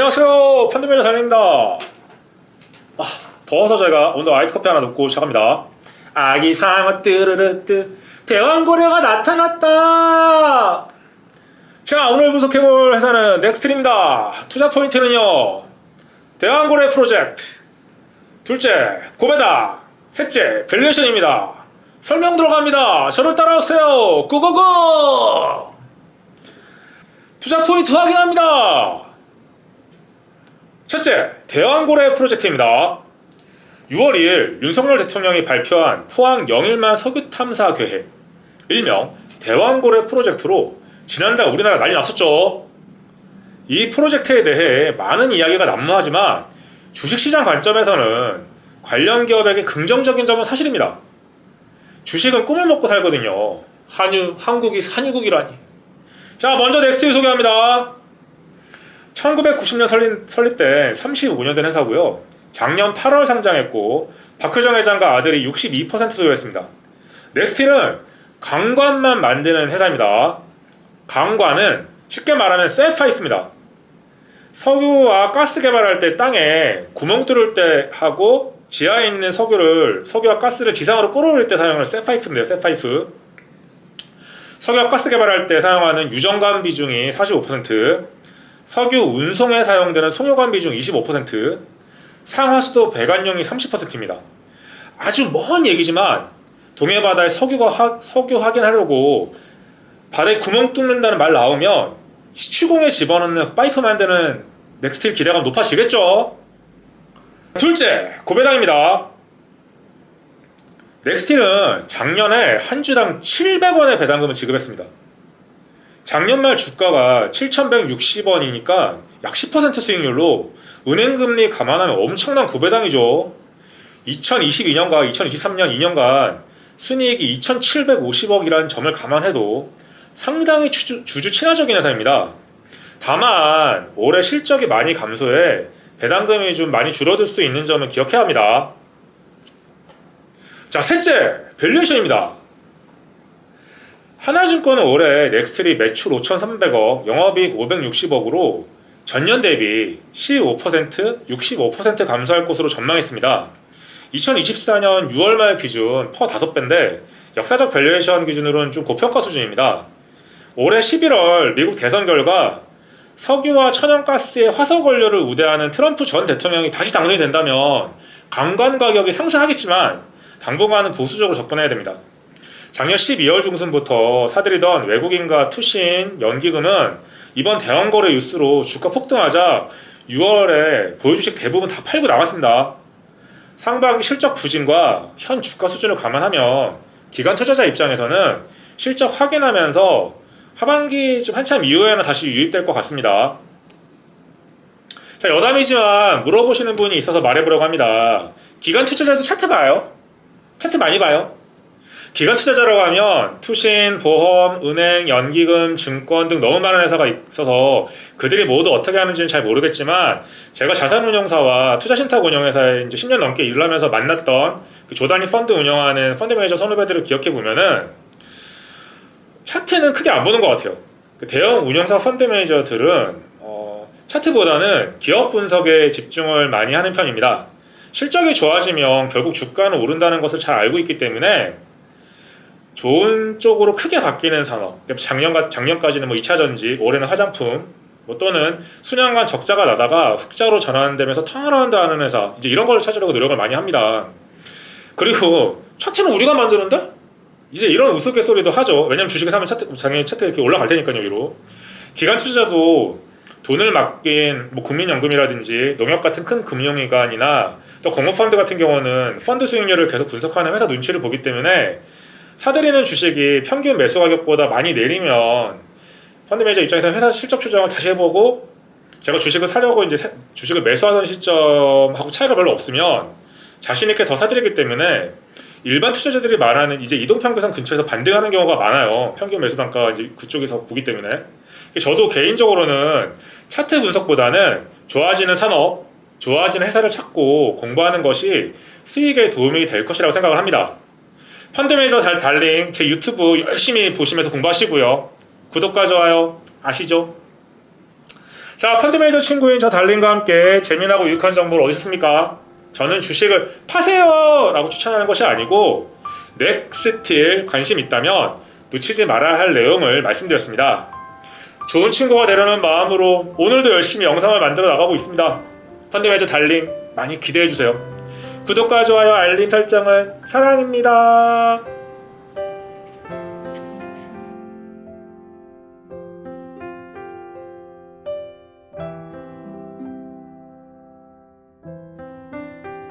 안녕하세요. 펀드매니저 달입니다. 아 더워서 제가 오늘 아이스 커피 하나 넣고 시작합니다. 아기 상어 뜨르르뜨 대왕 고래가 나타났다. 자 오늘 분석해볼 회사는 넥스트입니다. 투자 포인트는요. 대왕 고래 프로젝트. 둘째 고배다. 셋째 밸류에이션입니다. 설명 들어갑니다. 저를 따라오세요. 고고고! 투자 포인트 확인합니다 첫째, 대왕고래 프로젝트입니다. 6월 2일 윤석열 대통령이 발표한 포항 영일만 석유 탐사 계획, 일명 대왕고래 프로젝트로 지난달 우리나라 난리 났었죠. 이 프로젝트에 대해 많은 이야기가 난무하지만 주식시장 관점에서는 관련 기업에게 긍정적인 점은 사실입니다. 주식은 꿈을 먹고 살거든요. 한유, 한국이 산유국이라니. 자, 먼저 넥스트 소개합니다. 1990년 설립, 설립된 35년 된 회사고요. 작년 8월 상장했고 박효정 회장과 아들이 62% 소유했습니다. 넥스틸은 강관만 만드는 회사입니다. 강관은 쉽게 말하면 셀파이프입니다. 석유와 가스 개발할 때 땅에 구멍 뚫을 때 하고 지하에 있는 석유를 석유와 가스를 지상으로 끌어올릴 때 사용하는 셀파이프인데요. 셀파이프. 석유와 가스 개발할 때 사용하는 유정관 비중이 45%, 석유 운송에 사용되는 송요관 비중 25%, 상하수도 배관용이 30%입니다. 아주 먼 얘기지만 동해 바다에 석유가 화, 석유 확인하려고 바다에 구멍 뚫는다는 말 나오면 시추공에 집어넣는 파이프 만드는 넥스틸 기대감 높아지겠죠? 둘째, 고배당입니다. 넥스틸은 작년에 한 주당 700원의 배당금을 지급했습니다. 작년 말 주가가 7,160원이니까 약 10% 수익률로 은행 금리 감안하면 엄청난 구배당이죠. 2022년과 2023년 2년간 순이익이 2,750억이라는 점을 감안해도 상당히 주주, 주주 친화적인 회사입니다. 다만 올해 실적이 많이 감소해 배당금이 좀 많이 줄어들 수 있는 점은 기억해야 합니다. 자, 셋째, 밸류에이션입니다. 하나증권은 올해 넥스트리 매출 5,300억, 영업이익 560억으로 전년 대비 15%, 65% 감소할 것으로 전망했습니다. 2024년 6월 말 기준 퍼 5배인데 역사적 밸류에이션 기준으로는 좀 고평가 수준입니다. 올해 11월 미국 대선 결과 석유와 천연가스의 화석 원료를 우대하는 트럼프 전 대통령이 다시 당선이 된다면 강관 가격이 상승하겠지만 당분간은 보수적으로 접근해야 됩니다. 작년 12월 중순부터 사들이던 외국인과 투신, 연기금은 이번 대형 거래 뉴스로 주가 폭등하자 6월에 보유주식 대부분 다 팔고 나갔습니다. 상반기 실적 부진과 현 주가 수준을 감안하면 기관 투자자 입장에서는 실적 확인하면서 하반기 좀 한참 이후에는 다시 유입될 것 같습니다. 자, 여담이지만 물어보시는 분이 있어서 말해보려고 합니다. 기관 투자자도 차트 봐요? 차트 많이 봐요? 기관 투자자라고 하면 투신, 보험, 은행, 연기금, 증권 등 너무 많은 회사가 있어서 그들이 모두 어떻게 하는지는 잘 모르겠지만 제가 자산운용사와 투자신탁 운용회사에 이제 10년 넘게 일을 하면서 만났던 그 조단위 펀드 운영하는 펀드 매니저 선후배들을 기억해 보면은 차트는 크게 안 보는 것 같아요. 그 대형 운영사 펀드 매니저들은 어, 차트보다는 기업 분석에 집중을 많이 하는 편입니다. 실적이 좋아지면 결국 주가는 오른다는 것을 잘 알고 있기 때문에 좋은 쪽으로 크게 바뀌는 산업. 작년 작년까지는 뭐 2차 전지, 올해는 화장품, 뭐 또는 수년간 적자가 나다가 흑자로 전환되면서 턴어라운드 하는 회사 이제 이런 걸 찾으려고 노력을 많이 합니다. 그리고 차트는 우리가 만드는데 이제 이런 우스갯소리도 하죠. 왜냐면 주식을 사면 차트 장애 차트 이렇게 올라갈 테니까요, 위로. 기관 투자자도 돈을 맡긴 뭐 국민연금이라든지 농협 같은 큰 금융기관이나 또 공모펀드 같은 경우는 펀드 수익률을 계속 분석하는 회사 눈치를 보기 때문에 사들이는 주식이 평균 매수 가격보다 많이 내리면 펀드 매니저 입장에서 회사 실적 추정을 다시 해보고 제가 주식을 사려고 이제 주식을 매수하던 시점하고 차이가 별로 없으면 자신 있게 더 사들이기 때문에 일반 투자자들이 말하는 이제 이동평균선 근처에서 반등하는 경우가 많아요. 평균 매수 단가 이제 그쪽에서 보기 때문에 저도 개인적으로는 차트 분석보다는 좋아지는 산업, 좋아지는 회사를 찾고 공부하는 것이 수익에 도움이 될 것이라고 생각을 합니다. 펀드메이더 달 달링 제 유튜브 열심히 보시면서 공부하시고요. 구독과 좋아요 아시죠? 자, 펀드 매니저 친구인 저 달린과 함께 재미나고 유익한 정보를 얻으셨습니까? 저는 주식을 파세요! 라고 추천하는 것이 아니고 넥스틸 관심 있다면 놓치지 말아야 할 내용을 말씀드렸습니다. 좋은 친구가 되려는 마음으로 오늘도 열심히 영상을 만들어 나가고 있습니다. 펀드 매니저 달린 많이 기대해 주세요. 구독과 좋아요, 알림 설정은 사랑입니다.